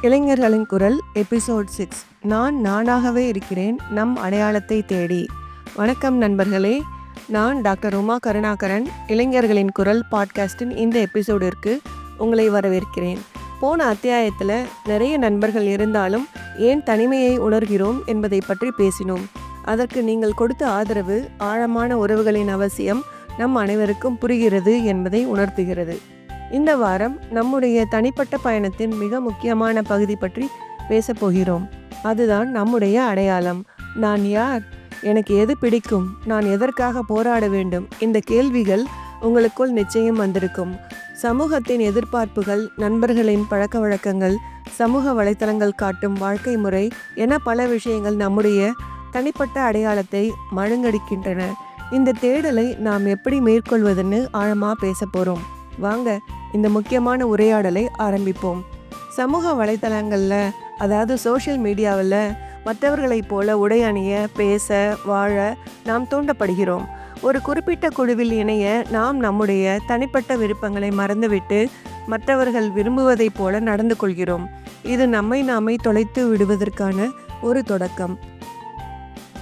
இளைஞர்களின் குரல் episode six நான் நானாகவே இருக்கிறேன். நம் அடையாளத்தை தேடி. வணக்கம் நண்பர்களே. நான் டாக்டர் உமா கருணாகரன். இளைஞர்களின் குரல் பாட்காஸ்டின் இந்த எபிசோடிற்கு உங்களை வரவேற்கிறேன். போன அத்தியாயத்தில் நிறைய நண்பர்கள் இருந்தாலும் ஏன் தனிமையை உணர்கிறோம் என்பதை பற்றி பேசினோம். அதற்கு நீங்கள் கொடுத்த ஆதரவு ஆழமான உறவுகளின் அவசியம் நம் அனைவருக்கும் புரிகிறது என்பதை உணர்த்துகிறது. இந்த வாரம் நம்முடைய தனிப்பட்ட பயணத்தின் மிக முக்கியமான பகுதி பற்றி பேசப்போகிறோம் அதுதான் நம்முடைய அடையாளம். நான் யார்? எனக்கு எது பிடிக்கும்? நான் எதற்காக போராட வேண்டும்? இந்த கேள்விகள் உங்களுக்குள் நிச்சயம் வந்திருக்கும். சமூகத்தின் எதிர்பார்ப்புகள் நண்பர்களின் பழக்க வழக்கங்கள் சமூக வலைத்தளங்கள் காட்டும் வாழ்க்கை முறை என பல விஷயங்கள் நம்முடைய தனிப்பட்ட அடையாளத்தை மழுங்கடிக்கின்றன. இந்த தேடலை நாம் எப்படி மேற்கொள்வதுன்னு ஆழமாக பேச போகிறோம் வாங்க இந்த முக்கியமான உரையாடலை ஆரம்பிப்போம். சமூக வலைத்தளங்களில் அதாவது சோஷியல் மீடியாவில் மற்றவர்களைப் போல உடை அணிய பேச வாழ நாம் தூண்டப்படுகிறோம். ஒரு குறிப்பிட்ட குழுவில் இணைய நாம் நம்முடைய தனிப்பட்ட விருப்பங்களை மறந்துவிட்டு மற்றவர்கள் விரும்புவதைப் போல நடந்து கொள்கிறோம். இது நம்மை நாமே தொலைத்து விடுவதற்கான ஒரு தொடக்கம்.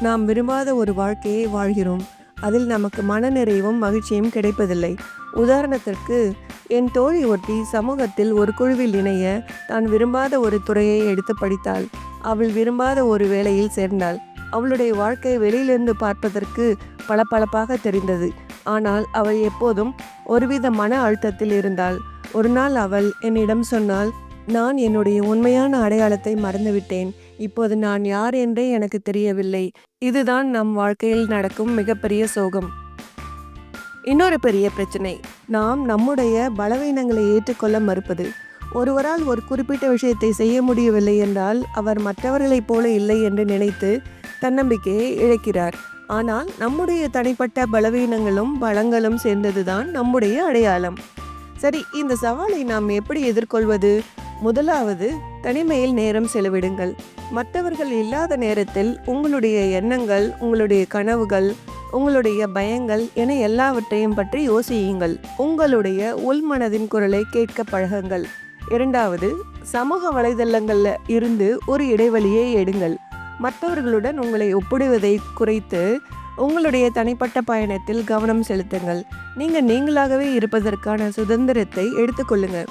நாம் விரும்பாத ஒரு வாழ்க்கையை வாழ்கிறோம். அதில் நமக்கு மனநிறைவும் மகிழ்ச்சியும் கிடைப்பதில்லை. உதாரணத்திற்கு என் தோழி ஒட்டி சமூகத்தில் ஒரு குழுவில் இணைய தான் விரும்பாத ஒரு துறையை எடுத்து படித்தாள். அவள் விரும்பாத ஒரு வேலையில் சேர்ந்தாள். அவளுடைய வாழ்க்கை வெளியிலிருந்து பார்ப்பதற்கு பளபளப்பாக தெரிந்தது. ஆனால் அவள் எப்போதும் ஒருவித மன அழுத்தத்தில் இருந்தாள். ஒரு நாள் அவள் என்னிடம் சொன்னால் நான் என்னுடைய உண்மையான அடையாளத்தை மறந்துவிட்டேன். இப்போது நான் யார் என்றே எனக்கு தெரியவில்லை. இதுதான் நம் வாழ்க்கையில் நடக்கும் மிகப்பெரிய சோகம். இன்னொரு பெரிய பிரச்சனை. நாம் நம்முடைய பலவீனங்களை ஏற்றுக்கொள்ள மறுப்பது. ஒருவரால் ஒரு குறிப்பிட்ட விஷயத்தை செய்ய முடியவில்லை என்றால் அவர் மற்றவர்களைப் போல இல்லை என்று நினைத்து தன்னம்பிக்கையை இழக்கிறார். ஆனால் நம்முடைய தனிப்பட்ட பலவீனங்களும் பலங்களும் சேர்ந்ததுதான் நம்முடைய அடையாளம். சரி இந்த சவாலை நாம் எப்படி எதிர்கொள்வது? முதலாவது தனிமையில் நேரம் செலவிடுங்கள். மற்றவர்கள் இல்லாத நேரத்தில் உங்களுடைய எண்ணங்கள் உங்களுடைய கனவுகள் உங்களுடைய பயங்கள் என எல்லாவற்றையும் பற்றி யோசியுங்கள். உங்களுடைய உள்மனதின் குரலை கேட்க பழகுங்கள். இரண்டாவது சமூக வலைதளங்களில் இருந்து ஒரு இடைவெளியை எடுங்கள். மற்றவர்களுடன் உங்களை ஒப்பிடுவதை குறைத்து உங்களுடைய தனிப்பட்ட பயணத்தில் கவனம் செலுத்துங்கள். நீங்கள் நீங்களாகவே இருப்பதற்கான சுதந்திரத்தை எடுத்துக்கொள்ளுங்க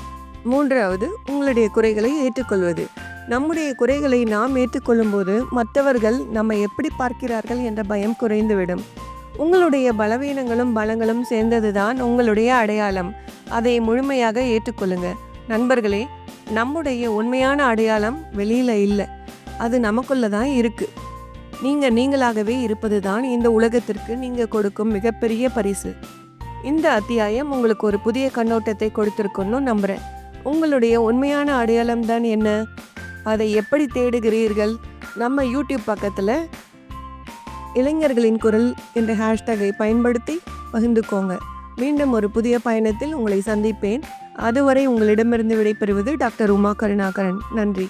மூன்றாவது உங்களுடைய குறைகளை ஏற்றுக்கொள்வது. நம்முடைய குறைகளை நாம் ஏற்றுக்கொள்ளும் போது மற்றவர்கள் நம்மை எப்படி பார்க்கிறார்கள் என்ற பயம் குறைந்துவிடும். உங்களுடைய பலவீனங்களும் பலங்களும் சேர்ந்ததுதான் உங்களுடைய அடையாளம். அதை முழுமையாக ஏற்றுக்கொள்ளுங்க. நண்பர்களே நம்முடைய உண்மையான அடையாளம் வெளியில் இல்லை. அது நமக்குள்ள தான் இருக்குது நீங்கள் நீங்களாகவே இருப்பது தான் இந்த உலகத்திற்கு நீங்கள் கொடுக்கும் மிகப்பெரிய பரிசு. இந்த அத்தியாயம் உங்களுக்கு ஒரு புதிய கண்ணோட்டத்தை கொடுத்திருக்குன்னு நம்புகிறேன் உங்களுடைய உண்மையான அடையாளம் தான் என்ன? அதை எப்படி தேடுகிறீர்கள்? நம்ம யூடியூப் பக்கத்தில் இளைஞர்களின் குரல் என்ற ஹேஷ்டேகை பயன்படுத்தி பகிர்ந்துக்கோங்க. மீண்டும் ஒரு புதிய பயணத்தில் உங்களை சந்திப்பேன். அதுவரை உங்களிடமிருந்து விடைபெறுவது டாக்டர் உமா கருணாகரன். நன்றி.